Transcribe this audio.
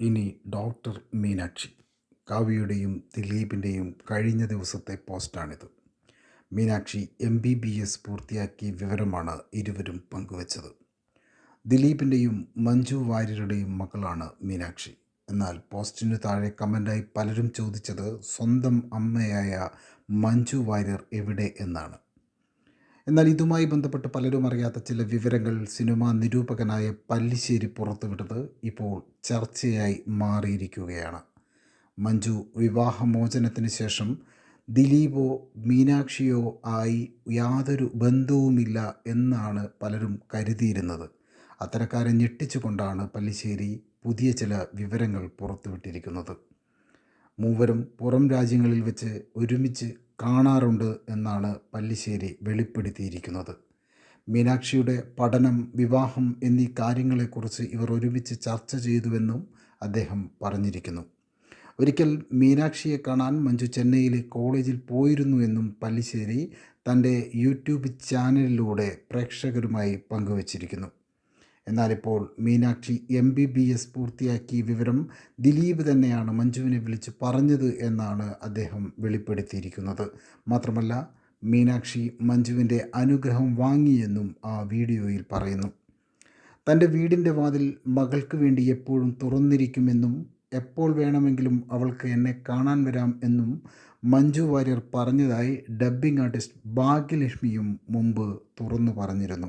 ഇനി ഡോക്ടർ മീനാക്ഷി. കാവ്യയുടെയും ദിലീപിന്റെയും കഴിഞ്ഞ ദിവസത്തെ പോസ്റ്റാണിത്. Meenakshi M B B S പൂർത്തിയാക്കിയ വിവരമാണ് ഇരുവരും പങ്കുവച്ചത്. ദിലീപിന്റെയും മഞ്ജു വാര്യരുടെയും മകളാണ് മീനാക്ഷി. എന്നാൽ പോസ്റ്റിന് താഴെ കമന്റായി പലരും ചോദിച്ചത് സ്വന്തം അമ്മയായ മഞ്ജു വാര്യർ എവിടെ എന്നാണ്. എന്നാൽ ഇതുമായി ബന്ധപ്പെട്ട് പലരും അറിയാത്ത ചില വിവരങ്ങൾ സിനിമാ നിരൂപകനായ പല്ലിശ്ശേരി പുറത്തുവിട്ടത് ഇപ്പോൾ ചർച്ചയായി മാറിയിരിക്കുകയാണ്. മഞ്ജു വിവാഹമോചനത്തിന് ശേഷം ദിലീപോ മീനാക്ഷിയോ ആയി യാതൊരു ബന്ധവുമില്ല എന്നാണ് പലരും കരുതിയിരുന്നത്. അത്തരക്കാരെ ഞെട്ടിച്ചുകൊണ്ടാണ് പല്ലിശ്ശേരി പുതിയ ചില വിവരങ്ങൾ പുറത്തുവിട്ടിരിക്കുന്നത്. മൂവരും പുറം രാജ്യങ്ങളിൽ വെച്ച് ഒരുമിച്ച് കാണാറുണ്ട് എന്നാണ് പല്ലിശ്ശേരി വെളിപ്പെടുത്തിയിരിക്കുന്നത്. മീനാക്ഷിയുടെ പഠനം വിവാഹം എന്നീ കാര്യങ്ങളെക്കുറിച്ച് ഇവർ ഒരുമിച്ച് ചർച്ച ചെയ്തുവെന്നും അദ്ദേഹം പറഞ്ഞിരിക്കുന്നു. ഒരിക്കൽ മീനാക്ഷിയെ കാണാൻ മഞ്ജു ചെന്നൈയിലെ കോളേജിൽ പോയിരുന്നു എന്നും പല്ലിശ്ശേരി തന്റെ യൂട്യൂബ് ചാനലിലൂടെ പ്രേക്ഷകരുമായി പങ്കുവച്ചിരിക്കുന്നു. എന്നാലിപ്പോൾ Meenakshi M B B S പൂർത്തിയാക്കിയ വിവരം ദിലീപ് തന്നെയാണ് മഞ്ജുവിനെ വിളിച്ച് പറഞ്ഞത് എന്നാണ് അദ്ദേഹം വെളിപ്പെടുത്തിയിരിക്കുന്നത്. മാത്രമല്ല മീനാക്ഷി മഞ്ജുവിന്റെ അനുഗ്രഹം വാങ്ങിയെന്നും ആ വീഡിയോയിൽ പറയുന്നു. തന്റെ വീടിന്റെ വാതിൽ മകൾക്ക് വേണ്ടി എപ്പോഴും തുറന്നിരിക്കുമെന്നും എപ്പോൾ വേണമെങ്കിലും അവൾക്ക് എന്നെ കാണാൻ വരാം എന്നും മഞ്ജു വാര്യർ പറഞ്ഞതായി ഡബ്ബിംഗ് ആർട്ടിസ്റ്റ് ഭാഗ്യലക്ഷ്മിയും മുമ്പ് തുറന്നു പറഞ്ഞിരുന്നു.